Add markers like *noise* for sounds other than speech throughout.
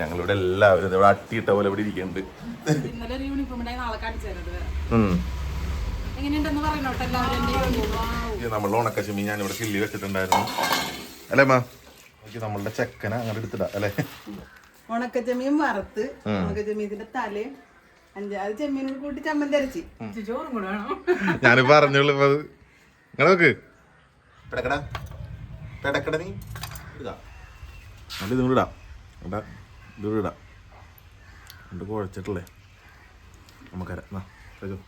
ഞങ്ങളിവിടെ എല്ലാവരും ഇവിടെ അട്ടിയിട്ട പോലെ ഇവിടെ ഇരിക്കുന്നുണ്ട്. ഇന്നലെ ഒരു യൂണിഫോം ഉണ്ടായി നാളെ. എങ്ങനെയുണ്ടെന്ന് പറയണോട്ടെ എല്ലാവരും നമ്മളുടെ ഉണക്കച്ചമീൻ ഞാൻ ഇവിടെ കിള്ളി വെച്ചിട്ടുണ്ടായിരുന്നു. അല്ലേ മാ? എനിക്ക് നമ്മളുടെ ചെക്കന അങ്ങനെ എടുത്തിടാ അല്ലേ? ഉണക്ക ചെമ്മീൻ വറുത്ത് ഉണക്ക ചെമ്മീന്റെ തലയും അഞ്ചാറ് ചെമ്മീനും കൂട്ടി ചമ്മൻ അരച്ചി. ചോറും കൂടെ വേണം. ഞാൻ പറഞ്ഞോളൂ ഇപ്പൊ അത്. നോക്ക്. പെടക്കട. പെടക്കട നീ. ഇതാ. നല്ല ഇതും കൂടെ ഇടാം. ഇത് ഇടാം രണ്ട് കുഴച്ചിട്ടില്ലേ എന്നാ കഴിച്ചോ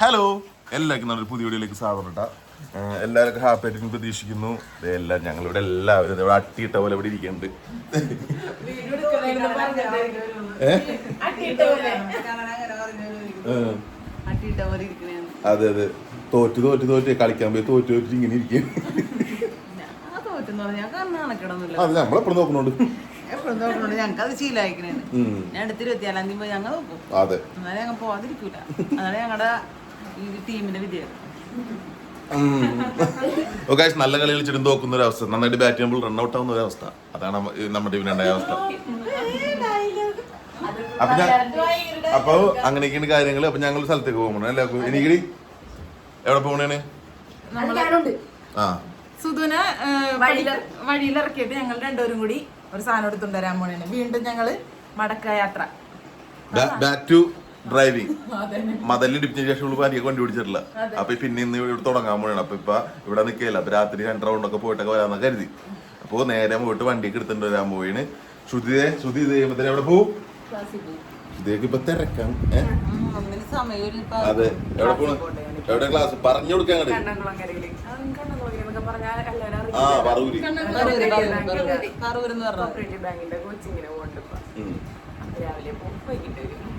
ഹലോ. എല്ലാവർക്കും നല്ലൊരു പുതിയ വീഡിയോയിലേക്ക് സ്വാഗതം കേട്ടോ എല്ലാവർക്കും ഹാപ്പി ആയിട്ട് പ്രതീക്ഷിക്കുന്നു. ദേ എല്ലാം ഞങ്ങളിവിടെ എല്ലാവരും ഇവിടെ അട്ടിയിട്ട പോലെ ഇവിടെ ഇരിക്കുന്നുണ്ട്. അതെ അതെ. തോറ്റ് തോറ്റ് തോറ്റ് കളിക്കാൻ പോയി തോറ്റ് തോറ്റ് ഇങ്ങനെ ഇരിക്കും. അത് നമ്മളെപ്പോഴും നോക്കുന്നുണ്ട് എപ്പോഴും നോക്കണുണ്ട്. ഞങ്ങൾക്ക് അത്. ഞാൻ അടുത്ത് ഇരുപത്തിയാലാം തീയതി പോയി ഞങ്ങൾ നോക്കും. അതെ. എന്നാലും ഞങ്ങൾ പോവാതിരിക്കൂല. അതാണ് ഞങ്ങളുടെ ഈ ടീമിന്റെ വിജയം ഓക്കെ നല്ല കളി കളിച്ചിട്ട് നോക്കുന്ന ഒരു അവസ്ഥ. നന്നായിട്ട് ബാറ്റ് ചെയ്യുമ്പോൾ റൺ ഔട്ട് ആവുന്ന ഒരു അവസ്ഥ. അതാണ് നമ്മുടെ ടീമിനുണ്ടായ അവസ്ഥ. അപ്പൊ അപ്പൊ അങ്ങനെയൊക്കെയാണ് കാര്യങ്ങൾ അപ്പൊ ഞങ്ങൾ സ്ഥലത്തേക്ക് പോകണം അല്ലേ എനിക്ക് എവിടെ പോണേണ്? ആ. സുധുന വഴിയിലിറക്കിയിട്ട് ഞങ്ങൾ രണ്ടുപേരും കൂടി ഒരു സാധനം എടുത്തുകൊണ്ട് വരാൻ പോണേന് വീണ്ടും ഞങ്ങൾ മടക്ക യാത്ര. ബാക്ക് ടു ഡ്രൈവിംഗ് *laughs* മതലിൽ ഇടിപ്പിച്ച ശേഷം ഉള്ള ഭാര്യയെ കണ്ടുപിടിച്ചിട്ടില്ല. അപ്പൊ പിന്നെ ഇന്ന് ഇവിടെ തുടങ്ങാൻ പോകണം അപ്പൊ ഇപ്പൊ ഇവിടെ നിൽക്കില്ല അപ്പൊ രാത്രി രണ്ട് റൗണ്ട് ഒക്കെ പോയിട്ടൊക്കെ വരാന്ന് കരുതി. അപ്പൊ നേരെ പോയിട്ട് വണ്ടിയൊക്കെ എടുത്തിട്ട് വരാൻ പോയിന് ശ്രുതിയെ ശ്രുതി ചെയ്യുമ്പോ എവിടെ പോവും? ശ്രുതിയൊക്കെ ഇപ്പൊ തിരക്കാം അതെ. എവിടെ പോണു? എവിടെ ക്ലാസ്? പറഞ്ഞു കൊടുക്കാൻ ആ വരും.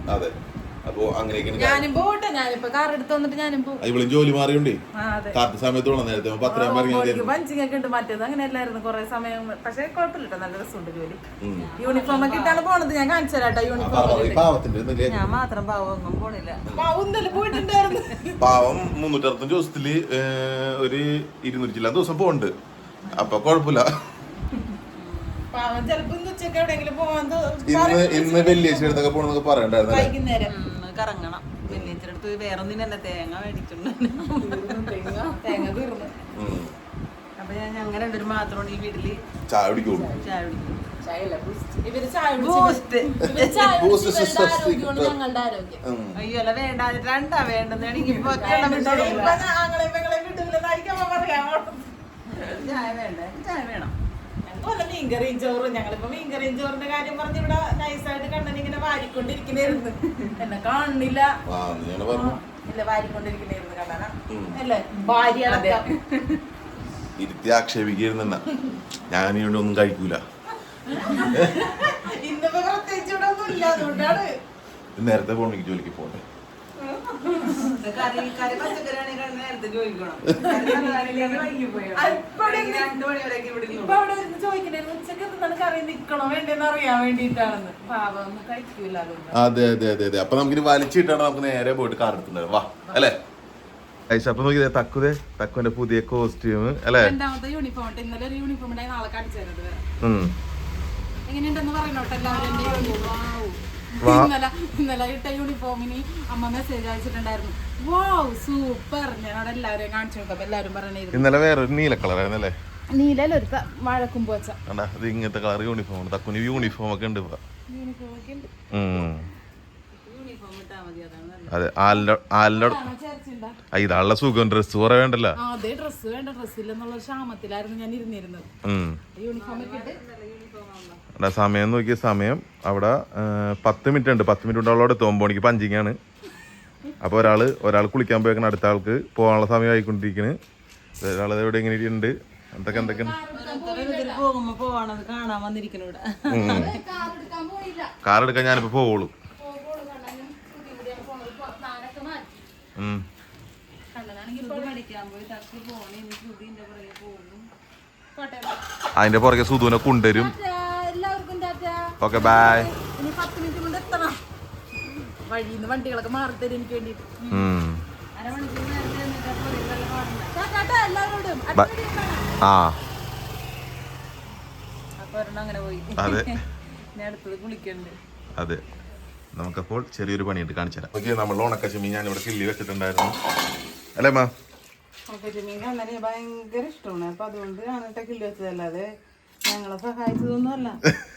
അതെ. അപ്പൊ അങ്ങനെയൊക്കെയാണ് ഇവളും ജോലി മാറിയുണ്ടേ? കറക്റ്റ് സമയത്ത് വേണം നേരത്തെ പത്ര ഇറങ്ങി പഞ്ചിങ് ഒക്കെ ഉണ്ട് മറ്റേത് അങ്ങനെ അല്ലായിരുന്നു കുറെ സമയം. പക്ഷെ കുഴപ്പമില്ല ട്ടോ, നല്ല രസമുണ്ട് ജോലി. യൂണിഫോം ഒക്കെ ഇട്ടാണ് പോണത് ഞാൻ കാണിച്ചു തരാട്ടോ യൂണിഫോം? ഞാൻ മാത്രം പാവൊന്നും പോണില്ല. ഒന്നല്ല പോയിട്ടുണ്ടായിരുന്നു. പാവം മുന്നൂറ്ററുപത്തഞ്ച് ദിവസത്തിൽ ഒരു ഇരുന്നൂറ്റി ചില്ലാൻ ദിവസം പോണ്ട് അപ്പൊ കുഴപ്പമില്ല. പാവം ഇന്ന് ഇന്ന് വെള്ളിയാഴ്ച എടുത്തൊക്കെ പോണെന്നൊക്കെ പറയണ്ടായിരുന്നു അല്ലേ? വൈകുന്നേരം ഉം, കറങ്ങണം. വെല്ലിയച്ചടുത്ത് വേറെ ഒന്നിനല്ല തേങ്ങ മേടിച്ചിട്ടുണ്ട് തേങ്ങ തീർന്നു. അപ്പൊ ഞാൻ അങ്ങനെ രണ്ടുപേരും മാത്രമാണ് ഈ വീട്ടിൽ ചായ കുടിക്കും. ചായ ഉം. അയ്യോ അല്ല വേണ്ട രണ്ടാ ഒറ്റയെണ്ണം വിട്ടോളൂ. ഇപ്പൊ ചായ വേണ്ട? ചായ വേണം. വല്ല മീൻകറിയും ചോറും. ഞങ്ങളിപ്പോ മീൻകറിയും ചോറിന്റെ കാര്യം പറഞ്ഞ് ഇവിടെ നൈസായിട്ട് കണ്ണൻ ഇങ്ങനെ വാരിക്കൊണ്ടിരിക്കുന്നേരുന്നു എന്നെ കാണുന്നില്ല. ഇല്ല കണ്ണന. ഉം. അല്ലേ? ഭാര്യ. ഇരുത്തി ഞാൻ ഇവിടെ ഒന്നും കഴിക്കൂല. ഇന്നിപ്പോ പ്രത്യേകിച്ച് ഇവിടെ ഒന്നും ഇല്ല അതുകൊണ്ടാണ്. നേരത്തെ പോകണമെങ്കിൽ ജോലിക്ക് പോകണ്ടേ? *laughs* അതെ അതെ അതെ അതെ. അപ്പൊ നമുക്ക് വലിച്ചിട്ടാണ് നമുക്ക് നേരെ പോയിട്ട് കാർ എടുക്കുന്നത് വാ അല്ലേ? ഐഷ അപ്പൊ നോക്കിയതേ തക്കുതേ തക്കുവിന്റെ പുതിയ കോസ്റ്റ്യൂം അല്ലേ? രണ്ടാമത്തെ യൂണിഫോം ഇന്നലെ ഒരു യൂണിഫോം ഉണ്ടായി നാളെ കാണിച്ചു തരുന്നത്. എങ്ങനെയുണ്ടെന്ന് പറയണോട്ടെ ഇന്നലെ ഇന്നലെ ഇട്ട യൂണിഫോമിന് അമ്മ മെസ്സേജ് അയച്ചിട്ടുണ്ടായിരുന്നു. വാവ് സൂപ്പർ ഞാൻ അവിടെ എല്ലാവരെയും കാണിച്ചു നോക്കാം എല്ലാവരും പറഞ്ഞിരുന്നു. ഇന്നലെ വേറെ ഒരു നീല കളറായിരുന്നു അല്ലേ നീലയിൽ ഒരു വാഴക്കും പോച്ച കണ്ടാ ഇത് ഇങ്ങനത്തെ കളർ യൂണിഫോം തക്കുനി യൂണിഫോം ഒക്കെ ഉണ്ട് ഇപ്പൊ. യൂണിഫോം ഒക്കെ ഉണ്ട്. ഉം. യൂണിഫോം ഇട്ടാ മതി അതാണ് നല്ലത്. അതെ ആലിന്റെ ആലിന്റെ ആണോ ചേർച്ചിണ്ടാ ആ, ഇതാണുള്ള സുഖം. ഡ്രസ് കുറെ വേണ്ടല്ലോ. ആ അതെ ഡ്രസ്സ് വേണ്ട. ഡ്രസ്സില്ലെന്നുള്ള ക്ഷാമത്തിലായിരുന്നു ഞാൻ ഇരുന്നിരുന്നത്. യൂണിഫോം ഒക്കെ ഇട്ട്. സമയം നോക്കിയ സമയം അവിടെ പത്ത് മിനിറ്റ് ഉണ്ട് പത്ത് മിനിറ്റ് ഉണ്ടാവും അവിടെ എത്തും പഞ്ചിങ്ങാണ്. മണിക്ക് പഞ്ചിങ് അപ്പോൾ ഒരാൾ ഒരാൾ കുളിക്കാൻ പോയേക്കണ. അടുത്ത ആൾക്ക് പോകാനുള്ള സമയം ആയിക്കൊണ്ടിരിക്കണ്. ഒരാൾ ഇവിടെ ഇങ്ങനെ ഉണ്ട് എന്തൊക്കെ? എന്തൊക്കെ കാർ എടുക്കാൻ ഞാനിപ്പോൾ പോവുള്ളൂ. അതിന്റെ പുറകെ സുധുവിനെ കൊണ്ടുവരും. ഓക്കെ ബൈ ഇനി പത്ത് മിനിറ്റ് വഴിയിൽ നിന്ന് വണ്ടികളൊക്കെ മാറി തരും എനിക്ക് ആ. അതെ. *laughs* അതെ. നമുക്കപ്പോൾ ചെറിയൊരു പണിയുണ്ട് കാണിച്ചു തരാം. ഓക്കെ നമ്മൾ ഉണക്കച്ചമീൻ ഞാൻ ഇവിടെ കിള്ളി വെച്ചിട്ടുണ്ടായിരുന്നു. അല്ലേ മാ കണ്ണനെ ഭയങ്കര ഇഷ്ടമാണ്. അപ്പൊ അതുകൊണ്ട് ആണ് കില്ലി കിള്ളി വെച്ചതല്ലാതെ ഞങ്ങളെ സഹായിച്ചതൊന്നും അല്ല *laughs*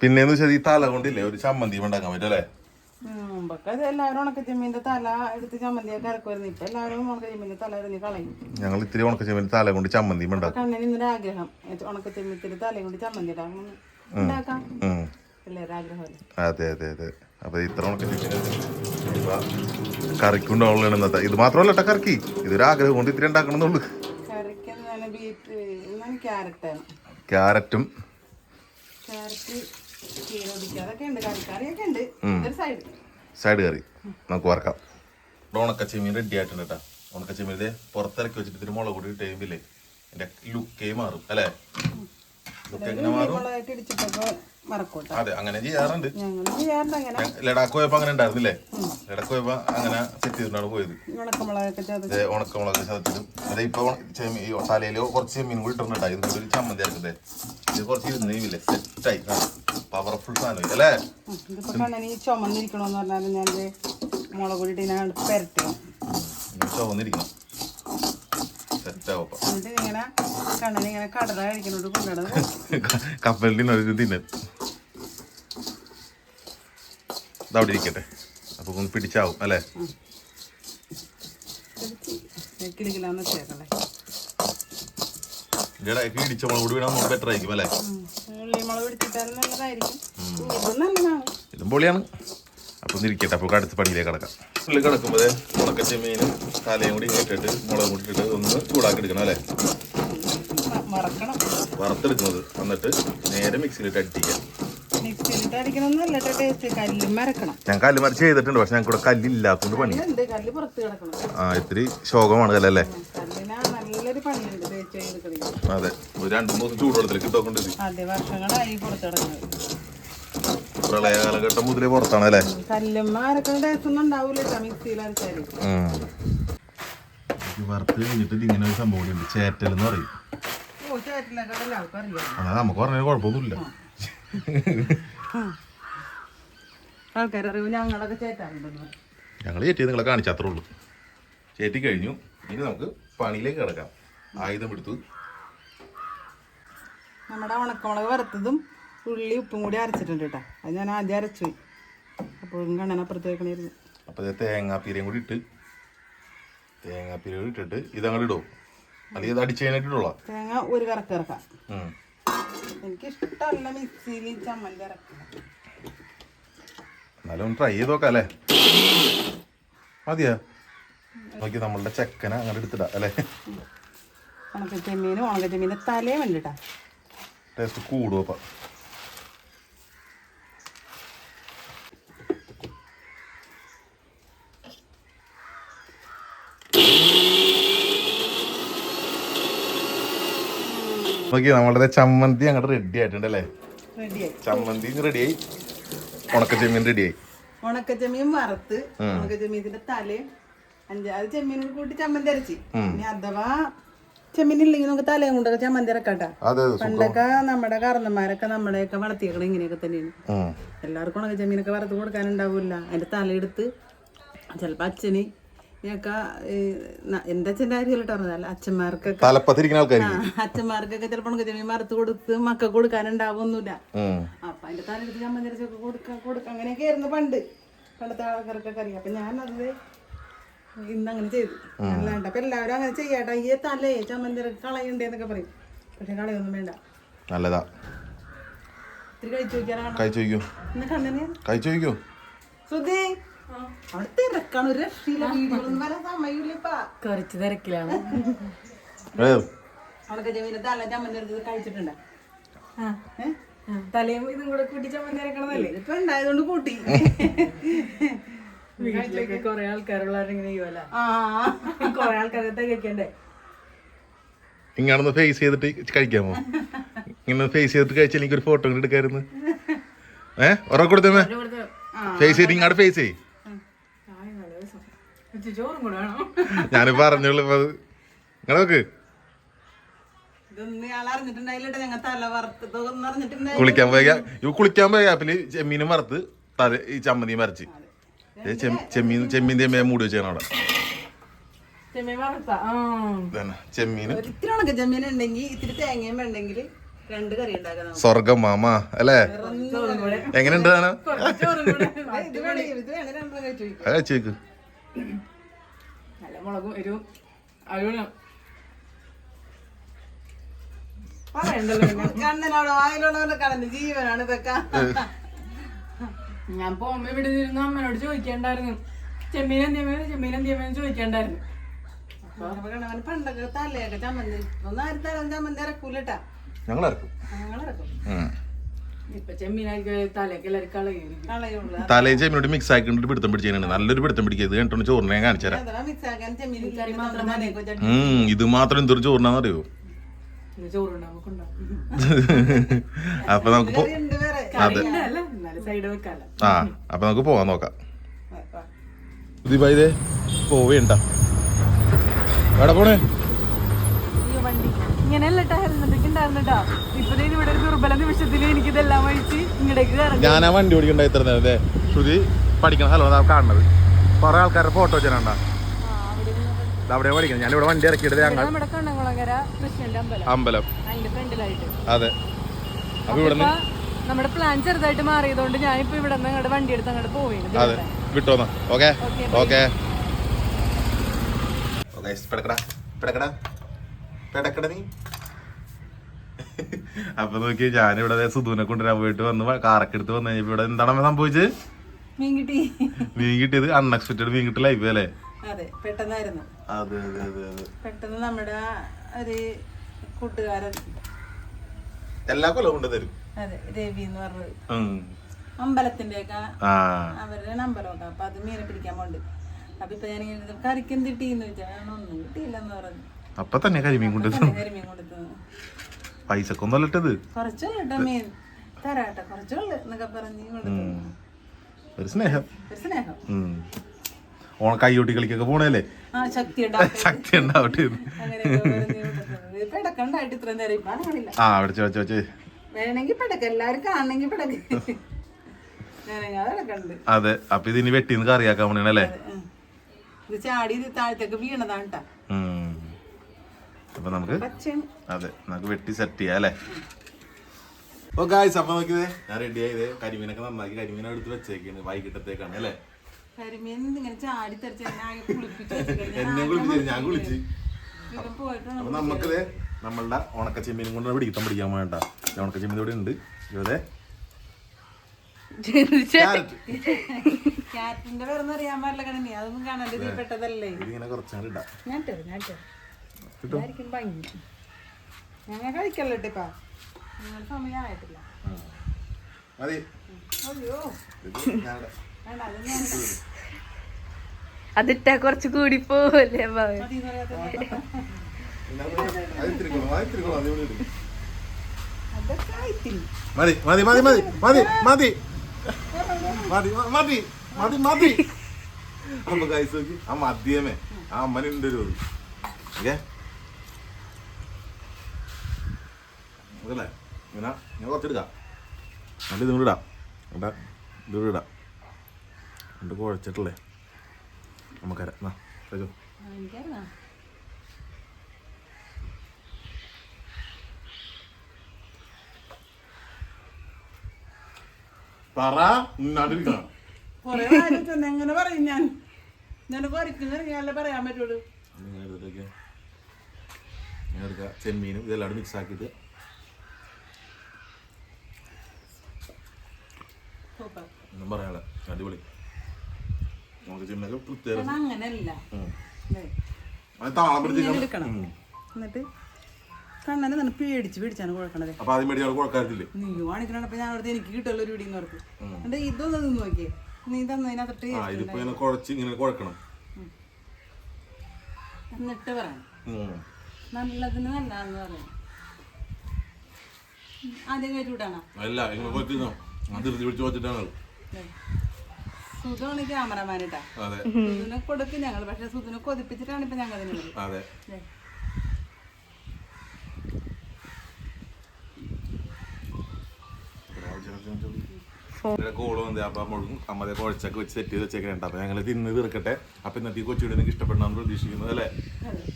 പിന്നെന്ന് വെച്ചാൽ ഈ തല കൊണ്ടില്ലേ ഒരു ചമ്മന്തി ഉണ്ടാക്കാൻ പറ്റും അല്ലേ? മുമ്പൊക്കെ എല്ലാവരും തല എടുത്ത് ചമ്മന്തിയൊക്കെ ഇറക്കുമായിരുന്നു ഇപ്പൊ എല്ലാവരും തല എറിഞ്ഞ് കളയും. ഞങ്ങൾ ഇത്തിരി ഉണക്കച്ചെമ്മീന്റെ തല കൊണ്ട് ചമ്മന്തി ഉണ്ടാക്കും. കണ്ണന് ഇന്നൊരു ആഗ്രഹം. കൊണ്ട് ചമ്മന്തി ഉണ്ടാക്കാം ഉണ്ടാക്കാം. ഉം. എല്ലാവരും ആഗ്രഹമല്ലേ? അതെ അതെ അതെ. അപ്പൊ ഇത്ര ഇന്നത്തെ. ഇത് മാത്രമല്ല കറിക്ക്. ഇതൊരു ആഗ്രഹം കൊണ്ട് ഇത്തിരി കറിക്ക് ബീറ്റ് ക്യാരറ്റാണ് ക്യാരറ്റും ക്യാരറ്റ് ചീരൊടിക്കുക അതൊക്കെ ഉണ്ട് കറിക്കറിയൊക്കെ ഉണ്ട് ഒരു സൈഡ് കറി. നമുക്ക് വറക്കാം. ഇവിടെ ഉണക്കച്ചെമ്മീൻ റെഡി ആയിട്ടുണ്ട് കേട്ടോ ഉണക്കച്ചെമ്മീൻ ഇത് പുറത്തിറക്കി വെച്ചിട്ട് ഇതിന് മുളക് കൂടി ടൈമില്ലേ എന്റെ ലുക്കേ മാറും അല്ലേ? ലുക്ക് എങ്ങനെ മാറും? അതെ അങ്ങനെ ചെയ്യാറുണ്ട്. ഞങ്ങൾ ചെയ്യാറുണ്ട് അങ്ങനെ. ഞാൻ ലഡാക്ക് പോയപ്പോ അങ്ങനെ ഉണ്ടായിരുന്നില്ലേ? ലഡാക്ക് പോയപ്പോ അങ്ങനെ സെറ്റ് ചെയ്തിട്ടാണ് പോയത്. ഉണക്കമുളകൊക്കെ ചതച്ച് ഉണക്കമുളക് ചതച്ചതും. അതെ ഇപ്പൊ ചെമ്മീൻ തലയിൽ കുറച്ച് ചെമ്മീൻ കൂടി ഇട്ടിട്ടുണ്ടായി ഇതിന്റെ ഒരു ചമ്മന്തി ആക്കട്ടെ. ഇത് കുറച്ച് ഇരുന്നില്ലേ സെറ്റായി പവർഫുൾ സാധനം അല്ലേ? ഇതിപ്പോ കണ്ണന് ചുമന്നിരിക്കണോന്ന് പറഞ്ഞാൽ ഞാൻ മുളക് പൊടി ഇതിനകത്ത് പെരട്ടണം ഇനി ചുവന്നിരിക്കണം സെറ്റാവും എന്നിട്ട് ഇങ്ങനെ കണ്ണന് ഇങ്ങനെ കടല കഴിക്കണോട്ട് കൊണ്ടുവന്നത് കപ്പലിന് ഒരു ഇതവിടെ ഇരിക്കട്ടെ. അപ്പൊ ഒന്ന് പിടിച്ചാവും അല്ലേ? ഇടയ്ക്ക് ഇടിച്ച മുളക് വീണാൽ നമുക്ക് ബെറ്റർ ആയിരിക്കും അല്ലേ? ഇത് നല്ലതാണ് ഇതും പൊളിയാണ്. അപ്പൊ ഒന്ന് ഇരിക്കട്ടെ അപ്പൊ അടുത്ത പണിയിലേക്ക് കിടക്കാം. ഉള്ളിൽ കിടക്കുമ്പോൾ ഉണക്ക ചെമ്മീനും തലയും കൂടി ഇട്ടിട്ട് മുളക് കൂടി ഇട്ടിട്ട് ഒന്ന് ചൂടാക്കി എടുക്കണം അല്ലേ? വറുത്തെടുക്കുന്നത്. എന്നിട്ട് നേരെ മിക്സിയിലിട്ട് അടിക്കുക മിക്സിയിലിട്ട് അടിക്കണമെന്നല്ല ടേസ്റ്റ് കല്ലും മരക്കണം. ഞാൻ കല്ല് മറിച്ച് ചെയ്തിട്ടുണ്ട് പക്ഷെ ഞങ്ങൾക്ക് ഇവിടെ കല്ലില്ലാത്തതുകൊണ്ട് പണി. ഉണ്ട് കല്ല് പുറത്ത് കിടക്കണം. ആ ഇത്തിരി ശോകമാണ് കല്ലല്ലേ? കല്ലിനാ നല്ലൊരു പണിയുണ്ട് തേച്ച് ചെയ്തെടുക്കണമെങ്കിൽ അതെ. ഒരു രണ്ട് മൂന്ന് ചൂടുവെള്ളത്തിലേക്ക് പ്രളയകാലഘട്ടം അതെ വർഷങ്ങളായി പുറത്ത് കിടക്കുന്നത്. പ്രളയ കാലഘട്ടം മുതലേ പുറത്താണ് അല്ലേ? ടേസ്റ്റ് ഒന്നും ഉണ്ടാവൂല കേട്ടോ മിക്സിയിൽ അരച്ചാൽ. വറുത്ത് കഴിഞ്ഞിട്ട് ഇങ്ങനെ ഒരു സംഭവം ഉണ്ട്. ചേറ്റൽ എന്ന് പറയും. ഓ എല്ലാവർക്കും അറിയാം അതാ നമുക്ക് പറഞ്ഞാൽ കുഴപ്പമൊന്നുമില്ല. ആൾക്കാരറിവ് ഞങ്ങളൊക്കെ ചേട്ടാറുണ്ടെന്ന് ഞങ്ങൾ ചേറ്റി നിങ്ങളെ കാണിച്ചത്രേ ഉള്ളൂ. ചേറ്റി കഴിഞ്ഞു. ഇനി നമുക്ക് പണിയിലേക്ക് കിടക്കാം. ആയുധം എടുത്തു. നമ്മുടെ ഉണക്കമുളക് വറുത്തതും ഉള്ളി ഉപ്പും കൂടി അരച്ചിട്ടുണ്ട് കേട്ടോ. അത് ഞാൻ ആദ്യം അരച്ചു അപ്പോഴും കണ്ണനപ്പുറത്ത് വെക്കണായിരുന്നു അപ്പോൾ തേങ്ങാപ്പീരയും കൂടി ഇട്ട് തേങ്ങാപ്പീര കൂടി ഇട്ടിട്ട് ഇതങ്ങോട്ട് ഇടും. അല്ലെങ്കിൽ ഇത് അടിച്ചു കഴിഞ്ഞിട്ടുള്ള തേങ്ങ ഒരു കറക്ക് മിക്സിയിൽ ചമ്മന്തി എന്നാലും ട്രൈ ചെയ്ത് നോക്കാം അല്ലേ മതിയാ നോക്കി നമ്മളുടെ ചെക്കന അങ്ങനെ എടുത്തിടാം അല്ലേ ഉണക്കച്ചെമ്മീനും ചെമ്മീനും തലേ വേണ്ടിട്ടാ ടേസ്റ്റ് കൂടും അപ്പം നോക്കി നമ്മളുടെ ചമ്മന്തി അങ്ങോട്ട് റെഡി ആയിട്ടുണ്ട് അല്ലേ ചമ്മന്തി റെഡിയായി ഉണക്ക ചെമ്മീൻ റെഡിയായി ഉണക്ക ചെമ്മീൻ വറുത്ത് ഉണക്ക ചെമ്മീന്റെ തലയും അഞ്ചാറ് ചെമ്മീനും കൂട്ടി ചമ്മന്തി അരച്ചി. ഇനി അഥവാ ചെമ്മീൻ ഇല്ലെങ്കിൽ നമുക്ക് തലയും കൊണ്ടൊക്കെ ചമ്മന്തി ഇറക്കട്ടെ പണ്ടൊക്കെ നമ്മുടെ കറന്നന്മാരൊക്കെ നമ്മളെയൊക്കെ വളർത്തിയേക്കണ ഇങ്ങനെയൊക്കെ തന്നെയാണ്. എല്ലാവർക്കും ഉണക്ക ചെമ്മീനൊക്കെ വറുത്ത് കൊടുക്കാനുണ്ടാവില്ല അതിന്റെ തലയെടുത്ത് ചിലപ്പോ അച്ഛന് ഒക്കെ എന്റെ അച്ഛന്റെ കാര്യം കേട്ടോ പറഞ്ഞാൽ അച്ഛന്മാർക്കൊക്കെ തലപ്പത്തിരിക്കുന്ന ആൾക്കാർ ആ, അച്ഛന്മാർക്കൊക്കെ ചിലപ്പോൾ ഉണക്ക ചെമ്മീൻ വറുത്ത് കൊടുത്ത് മക്ക കൊടുക്കാനുണ്ടാവൊന്നുമില്ല. അപ്പൊ അതിന്റെ തലയെടുത്ത് ചമ്മന്തി അരച്ചൊക്കെ കൊടുക്കാൻ കൊടുക്കാം അങ്ങനെയൊക്കെ ആയിരുന്നു പണ്ട്. പണ്ടത്തെ ആൾക്കാർക്കൊക്കെ അറിയാം. അപ്പൊ ഞാൻ അത് ഇന്ന് അങ്ങനെ ചെയ്തു അല്ലാണ്ട് അപ്പൊ എല്ലാവരും അങ്ങനെ ചെയ്യാട്ടോ. ഈ തലേ ചമ്മന്തിര കളയുണ്ടെന്നൊക്കെ പറയും. പക്ഷെ കളയൊന്നും വേണ്ട. നല്ലതാ. കഴിച്ചു കഴിച്ചു കഴിച്ചു ശ്രുതി! അവിടെ തിരക്കാണ്. ഒരു രക്ഷയില്ല വീഡിയോകളൊന്നും വരാൻ സമയമില്ലപ്പാ കുറച്ച് തിരക്കിലാണ്. ജമീന തല ചമ്മന്തി കഴിച്ചിട്ടുണ്ടോ. തലയും ഇതും കൂടെ കൂട്ടി ചമ്മന്തി ഇപ്പൊ ഉണ്ടായതുകൊണ്ട് കൂട്ടി. *laughs* വീട്ടിലേക്ക് കൊറേ ആൾക്കാരുള്ളവരെ ഇങ്ങനെ ചെയ്യുമല്ല കൊറേ ആൾക്കാരെ തികക്കണ്ടേ ഇങ്ങനെ ഫേസ് ചെയ്തിട്ട് കഴിക്കാമോ? ഇങ്ങനെ ഫേസ് ചെയ്തിട്ട് കഴിച്ചാൽ എനിക്കൊരു ഫോട്ടോ എടുക്കായിരുന്നു. ഏഹ് ഉറക്കെ കൊടുത്തേ ഫേസ് ചെയ്തിട്ട് ഇങ്ങോട്ട് ഫേസ് ചെയ് ഇച്ചിരി ചോറും കൂടെ വേണം ഞാനിപ്പോ അറിഞ്ഞുള്ളൂ ഇപ്പൊ നിങ്ങളെ നോക്ക്. കുളിക്കാൻ പോയ ഇവ കുളിക്കാൻ പോയ ഗ്യാപ്പിൽ ചെമ്മീനും വറുത്ത് തല ഈ ചമ്മന്തിയും വരച്ച്. ചെമ്മീൻ ചെമ്മീൻ തേമ്മ മൂടി വെച്ചാണ് അവിടെ. സ്വർഗം മാമ അല്ലേ? എങ്ങനെയുണ്ട് താന മുളകും എരിവും അരുണ. പറയണ്ടല്ലോ. *laughs* കണ്ണനോട് വായിലുള്ളവരുടെ കണ്ണന് ജീവനാണ് ഇതൊക്കെ. ഞാൻ പോകുമ്പോ ഇവിടെ ഇരുന്ന് അമ്മനോട് ചോദിക്കണ്ടായിരുന്നു. ചെമ്മീൻ എന്തിയമ്മേന്ന് ചെമ്മീൻ എന്തിയമ്മേന്ന് ചോദിക്കണ്ടായിരുന്നു. പണ്ടൊക്കെ തലയൊക്കെ ചമ്മന്തി. ഒന്നും ആരും തരം ചമ്മന്തി ഇറക്കൂലട്ടാ ഞങ്ങൾ ഇറക്കും ഞങ്ങൾ ഇറക്കും തലയും ചെമ്മീനോട് മിക്സ് ആക്കിയിട്ട് പിടുത്തം പിടിച്ചിട്ടുണ്ട് നല്ലൊരു പിടുത്തം പിടിക്കുക. ഇത് കണ്ടോ ചോറിനെ ഞാൻ കാണിച്ചു തരാം. ഇത് മാത്രം എന്തൊരു ചോറിനാന്ന് അറിയോ *laughs* അപ്പൊ നമുക്ക് അതെ. അല്ല സൈഡ് വെക്കാല്ലോ ആ അപ്പൊ നമുക്ക് പോവാൻ നോക്കാം. ദീപായിതേ പോവേണ്ട. എവിടെ പോണേ? ഇങ്ങനെയല്ല ഹെൽമെറ്റ് ഉണ്ടായിരുന്നിട്ടാ ഇപ്പൊ ദേ ഇവിടെ ഒരു ദുർബല നിമിഷത്തിൽ എനിക്ക് ഇതെല്ലാം വഴിച്ച് ഇങ്ങടേക്ക് ഞാൻ ആ വണ്ടി ഓടിക്കണ്ടായി ഇത്ര നേരം ദേ ശ്രുതി പഠിക്കണം ഹലോ കാണുന്നത്. കുറെ ആൾക്കാരുടെ ഫോട്ടോ വെച്ചാണ്ടാ അവിടെ പഠിക്കണം. ഞാൻ ഇവിടെ വണ്ടി ഇറക്കിയിട്ട് ഞങ്ങൾ അമ്പലം. അമ്പലം. അതിന്റെ ഫ്രണ്ടിലായിട്ട്. അതെ. അപ്പൊ ഇവിടെ നമ്മുടെ പ്ലാൻ ചെറുതായിട്ട് മാറിയതുകൊണ്ട് ഞാനിപ്പോ ഇവിടെ നിന്ന് അങ്ങോട്ട് വണ്ടി എടുത്ത് അങ്ങോട്ട് പോവുകയാണ് അതെ. വിട്ടോന്നാ. ഓക്കെ? Okay okay. പെടക്കടാ നീ? അപ്പൊ നോക്കി ഞാനിവിടെ സുധുവിനെ കൊണ്ടുവരാൻ പോയിട്ട് വന്ന് കാറക്കെടുത്ത് വന്നു കഴിഞ്ഞപ്പോ ഇവിടെ എന്താണ് സംഭവിച്ചത്? മീൻ കിട്ടി. മീൻ കിട്ടിയത് അൺഎക്സ്പെക്ടഡ് മീൻ കിട്ടി ലൈഫ് അല്ലേ? അതെ പെട്ടെന്നായിരുന്നു. അതെ അതെ അതെ അതെ. പെട്ടെന്ന് നമ്മുടെ ഒരു കൂട്ടുകാരൻ എല്ലാ കൊല്ലം കൊണ്ട് തരും. അതെ രവി എന്ന് പറഞ്ഞത്. അമ്പലത്തിന്റെ ഒക്കെ ആ. അവരുടെ അമ്പലമൊക്കെ അപ്പൊ അത് മീനെ പിടിക്കാൻ പോണ്ട്. അപ്പൊ ഇപ്പൊ ഞാൻ ഇങ്ങനെ കറിക്ക് എന്ത് കിട്ടിയെന്ന് വെച്ചാൽ ഒന്നും കിട്ടിയില്ലെന്ന് പറഞ്ഞു. അപ്പൊ തന്നെ കരിമീൻ കൊണ്ട് പറഞ്ഞ് കൊടുത്തു ഒരു സ്നേഹം. ഓണ കൈയൊട്ടി കളിക്കൊക്കെ പോണല്ലേ ശക്തി ഉണ്ടാവും ശക്തി ഉണ്ടാവട്ടെ. ആ അവിടെ വെച്ച് വെച്ച് വേണമെങ്കിൽ പെടക്ക. എല്ലാരും കാണണമെങ്കിൽ പെടക്ക്. ഞാനങ്ങ് അതെടുക്കണ്ട് അതെ അപ്പൊ ഇതിനി വെട്ടിന്ന് കറിയാക്കാൻ പോണല്ലേ ഇത് ചാടി ഇത് താഴത്തേക്ക് വീണതാണ് കേട്ടാ. അപ്പൊ നമുക്ക് അതെ നമുക്ക് വെട്ടി സെറ്റ് ചെയ്യാം അല്ലേ? ഓ ഗായ്സ് അപ്പൊ നോക്കിയതേ ഞാൻ റെഡി ആയത് കരിമീനൊക്കെ നന്നാക്കി കരിമീനെ എടുത്ത് വെച്ചേക്കാണ് വൈകിട്ടത്തേക്കാണ് അല്ലേ? കരിമീൻ ഇങ്ങനെ ചാടി തെറിച്ച് എന്നെ വെച്ചിട്ടുണ്ട്. ഞാൻ എന്നെ കുളിപ്പിച്ചു ഞാൻ കുളിച്ച്. അപ്പൊ നമുക്കത് നമ്മളുടെ ഉണക്ക ചെമ്മീനും കൊണ്ട് പിടിക്കാൻ പിടിക്കാൻ വേണ്ട ഉണക്ക ചെമ്മീൻ ഇവിടെ ഉണ്ട്. ഇവിടെ ക്യാറ്റിന്റെ പേരൊന്നും അറിയാൻ പാടില്ല കണ്ണി അതൊന്നും കാണാൻ പെട്ടതല്ലേ ഇതിങ്ങനെ കുറച്ചാണ് ഇടാം. ഞാൻ തരും ഞാൻ കിട്ടും. ഞങ്ങൾ കഴിക്കല്ലോ സമയമായിട്ടില്ല. മതി. അതിട്ടാ കുറച്ച് കൂടി പോവല്ലേ മതി മതി മതി മതി മതി മതി മതി മതി. മതി മതി മതി അപ്പൊ കൈസ് നോക്കി ആ മദ്യമേ ആ അമ്മനുണ്ട് ഒരു ഓക്കെ? അതല്ലേ ഇങ്ങനെ ഞാൻ കുറച്ചെടുക്കാം നല്ല ഇതും കൂടെ ഇടാം. ഇതും കൂടെ ഇടാം. രണ്ട് കുഴച്ചിട്ടല്ലേ? പറ എങ്ങനെ പറയും ഞാൻ? ഞാൻ കുറയ്ക്കുന്നറിയാല്ലേ പറയാൻ പറ്റുള്ളൂ. ചെമ്മീനും ഇതെല്ലാം മിക്സ് ആക്കിയിട്ട് ഒന്നും പറയാല അടിപൊളി. നമുക്ക് ചെമ്മീനൊക്കെ പ്രത്യേക അങ്ങനെയല്ല. എന്നിട്ട് കണ്ണനെ തന്നെ പേടിച്ച് പിടിച്ചാണ് കുഴക്കണത്. അപ്പൊ ആദ്യം അവിടെ കുഴക്കാറില്ലേ? നീ കാണിക്കണപ്പോ ഞാൻ അവിടുത്തെ എനിക്ക് കിട്ടുള്ള ഒരു വീടിന്ന് ഓർത്ത്. എന്നിട്ട് ഇതൊന്നും നിന്ന് നോക്കിയേ. നീ തന്നതിനകത്തിട്ട് ആ ഇതിപ്പോ ഇങ്ങനെ കുഴച്ച് ഇങ്ങനെ കുഴക്കണം. എന്നിട്ട് പറയാം. നല്ലതിന് നല്ലതെന്ന് പറയാം. ആദ്യം വിടാണോ അല്ല ഇങ്ങനെ പറ്റുന്നോ സുധുവാണ് ക്യാമറമാൻ കേട്ടാ അതെ. സുധുവിനെ കൊടുക്കും ഞങ്ങൾ പക്ഷെ സുധുവിനെ കൊതിപ്പിച്ചിട്ടാണ് ഇപ്പൊ ഞങ്ങൾ അതെ. കോൾ വന്നത് അപ്പൊ നമ്മളും അമ്മതെ കുഴച്ചൊക്കെ വെച്ച് സെറ്റ് ചെയ്ത് വെച്ചേക്കണുണ്ട് അപ്പൊ ഞങ്ങൾ തിന്ന് തീർക്കട്ടെ. അപ്പൊ ഇന്നത്തെ കൊച്ചുകൂടി നിങ്ങൾക്ക് ഇഷ്ടപ്പെടണമെന്ന് പ്രതീക്ഷിക്കുന്നത് അല്ലേ?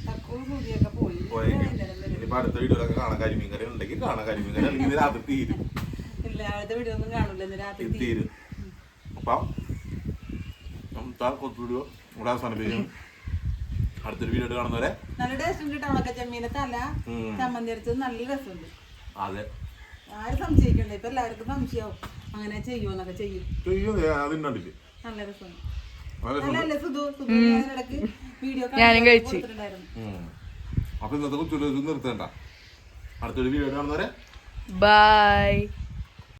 തക്കവും സുധിയൊക്കെ പോയി. പോയെങ്കിൽ ഇനിയിപ്പോ അടുത്ത വീഡിയോയിലൊക്കെ കാണാൻ കരിമീൻ കറി ഉണ്ടെങ്കിൽ കാണാൻ കരിമീൻ കറി അല്ലെങ്കിൽ രാത്രി തീരും. ഇല്ല അടുത്ത വീഡിയോ ഒന്നും കാണൂല രാത്രി അപ്പം അപ്പൊ കൊച്ചു വീഡിയോ ഇവിടെ അവസാനിപ്പിക്കും അടുത്തൊരു വീഡിയോ കാണുന്നവരെ. നല്ല ടേസ്റ്റ് ഉണ്ട് ഉണക്ക ചെമ്മീനെ തല. നല്ല രസമുണ്ട്. അതെ. ആരും സംശയിക്കണ്ട ഇപ്പൊ എല്ലാവർക്കും സംശയാവും. അങ്ങനെ ചെയ്യുമോന്നൊക്കെ ചെയ്യും. നല്ല രസമുണ്ട്. നല്ല നല്ല അല്ലേ സുധു സുധു ഇടയ്ക്ക് വീഡിയോ ഞാനും കഴിച്ചു. അപ്പൊ ഇന്നത്തെ നിർത്തേണ്ട. അടുത്തൊരു വീഡിയോ കാണുന്നവരെ. ബൈ